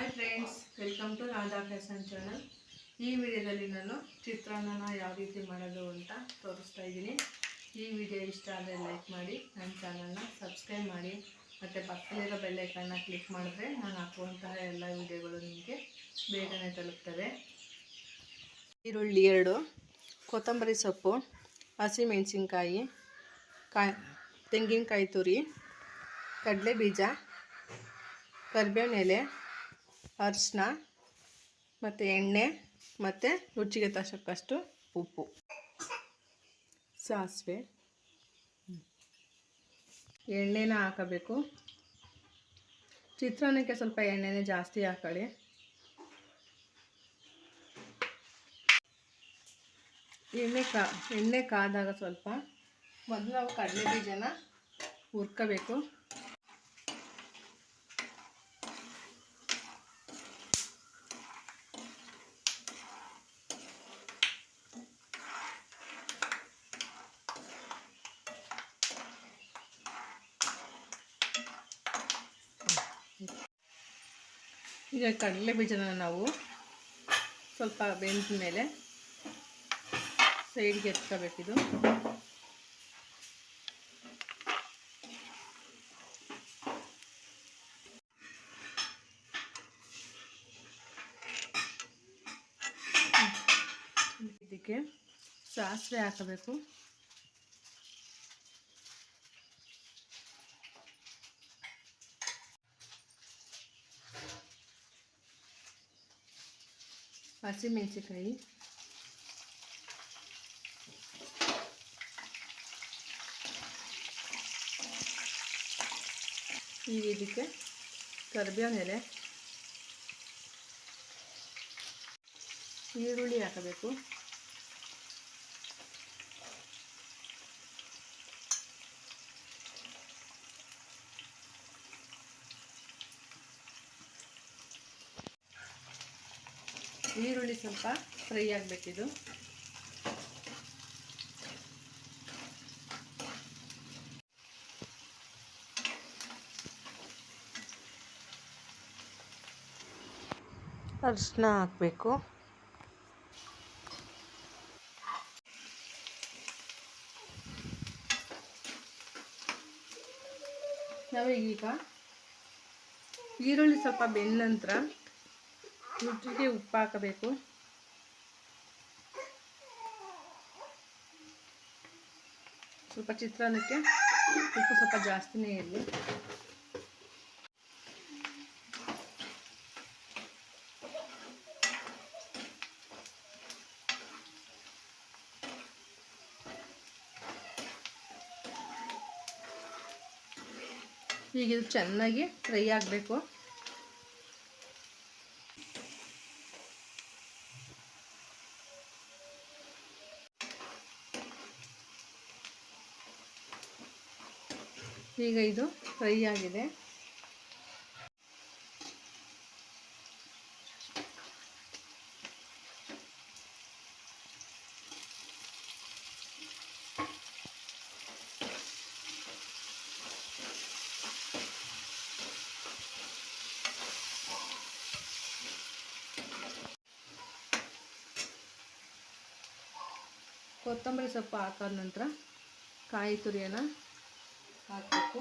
Hi friends welcome to Radha fashion channel ಈ ವಿಡಿಯೋದಲ್ಲಿ ನಾನು ಚಿತ್ರಾನ್ನನ ಯಾವ ರೀತಿ ಮಾಡೋದು ಅಂತ ತೋರಿಸ್ತಾ ಇದ್ದೀನಿ. ಈ ವಿಡಿಯೋ ಇಷ್ಟ ಆದರೆ ಲೈಕ್ ಮಾಡಿ, ನನ್ನ ಚಾನಲ್ನ ಸಬ್ಸ್ಕ್ರೈಬ್ ಮಾಡಿ, ಮತ್ತು ಪಕ್ಕದಲ್ಲಿರೋ ಬೆಲ್ಲೈಕನ್ನ ಕ್ಲಿಕ್ ಮಾಡಿದ್ರೆ ನಾನು ಹಾಕುವಂತಹ ಎಲ್ಲ ವಿಡಿಯೋಗಳು ನಿಮಗೆ ಬೇಗನೆ ತಲುಪ್ತವೆ. ಈರುಳ್ಳಿ ಎರಡು, ಕೊತ್ತಂಬರಿ ಸೊಪ್ಪು ಹಸಿಮೆಣಸಿನ್ಕಾಯಿ ಕಾಯಿ ತೆಂಗಿನಕಾಯಿ ತುರಿ ಕಡಲೆ ಬೀಜ ಕರಿಬೇವಿನ ಎಲೆ ಅರಿಶಿನ ಮತ್ತು ಎಣ್ಣೆ ಮತ್ತು ರುಚಿಗೆ ತಕ್ಕಷ್ಟು ಉಪ್ಪು. ಸಾಸಿವೆ. ಎಣ್ಣೆನ ಹಾಕಬೇಕು. ಚಿತ್ರಾನ್ನಕ್ಕೆ ಸ್ವಲ್ಪ ಎಣ್ಣೆನೇ ಜಾಸ್ತಿ ಹಾಕೊಳ್ಳಿ ಎಣ್ಣೆ ಕಾ, ಎಣ್ಣೆ ಕಾದಾಗ ಸ್ವಲ್ಪ ಮೊದಲು ನಾವು ಕಡಲೆ ಬೀಜನ ಹುರ್ಕೋಬೇಕು. ಈಗ ಕಡಲೆ ಬೀಜನ ನಾವು ಸ್ವಲ್ಪ ಬೆಂದ ಮೇಲೆ ಸೈಡ್ಗೆ ಎತ್ಕೋಬೇಕಿದು. ಇದಕ್ಕೆ ಸಾಸಿವೆ ಹಾಕಬೇಕು. ಹಸಿಮೆಣಸಿಕಾಯಿ ಈಗ ಇದಕ್ಕೆ ಕರಿಬೇವಿನ ಎಲೆ ಈರುಳ್ಳಿ ಹಾಕಬೇಕು ಈರುಳ್ಳಿ ಸ್ವಲ್ಪ ಫ್ರೈ ಆಗಬೇಕಿದು ಅರಿಶಿನ ಹಾಕಬೇಕು. ನಾವೀಗ ಈರುಳ್ಳಿ ಸ್ವಲ್ಪ ಬೆಂದ ನಂತರ ರುಚಿಗೆ ಉಪ್ಪು ಹಾಕಬೇಕು ಸ್ವಲ್ಪ ಚಿತ್ರಾನ್ನಕ್ಕೆ ಉಪ್ಪು ಸ್ವಲ್ಪ ಜಾಸ್ತಿನೇ ಇರಲಿ. ಈಗ ಇದು ಚೆನ್ನಾಗಿ ಫ್ರೈ ಆಗಬೇಕು. ಈಗ ಇದು ಫ್ರೈ ಆಗಿದೆ. ಕೊತ್ತಂಬರಿ ಸೊಪ್ಪು ಹಾಕಾದ ನಂತರ ಕಾಯಿ ತುರಿಯನ್ನು ಹಾಕಬೇಕು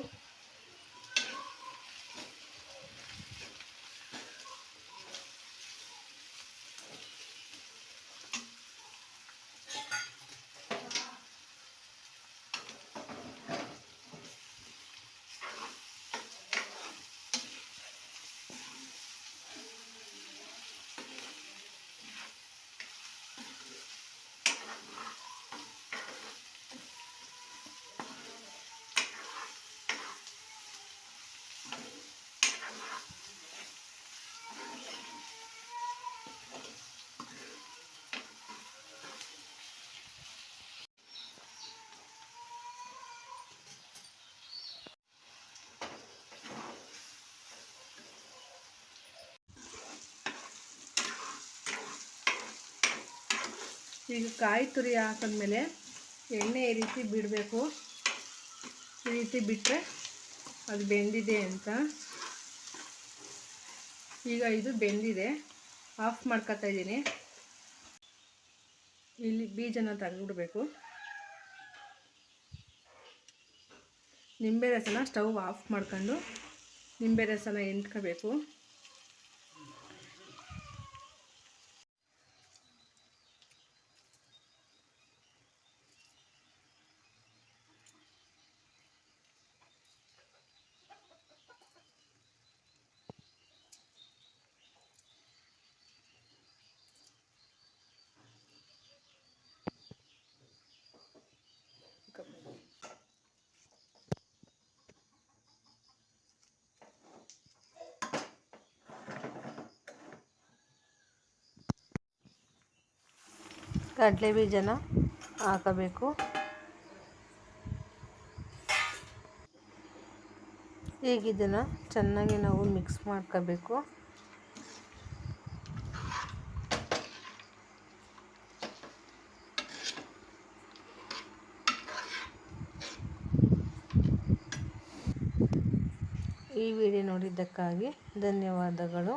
ಈಗ ಕಾಯಿ ತುರಿ ಹಾಕಿದ್ಮೇಲೆ ಎಣ್ಣೆ ಈ ರೀತಿ ಬಿಡಬೇಕು. ಈ ರೀತಿ ಬಿಟ್ಟರೆ ಅದು ಬೆಂದಿದೆ ಅಂತ. ಈಗ ಇದು ಬೆಂದಿದೆ. ಆಫ್ ಮಾಡ್ಕೊತಾ ಇದ್ದೀನಿ. ಇಲ್ಲಿ ಬೀಜನ ತೆಗೆದ್ಬಿಡ್ಬೇಕು. ನಿಂಬೆ ರಸನ ಸ್ಟವ್ ಆಫ್ ಮಾಡ್ಕೊಂಡು ನಿಂಬೆ ರಸನ ಎಂಟ್ಕೋಬೇಕು. ಕಡಲೆ ಬೀಜನ ಹಾಕಬೇಕು. ಈಗ ಇದನ್ನು ಚೆನ್ನಾಗಿ ನಾವು ಮಿಕ್ಸ್ ಮಾಡ್ಕೋಬೇಕು. ಈ ವಿಡಿಯೋ ನೋಡಿದ್ದಕ್ಕಾಗಿ ಧನ್ಯವಾದಗಳು.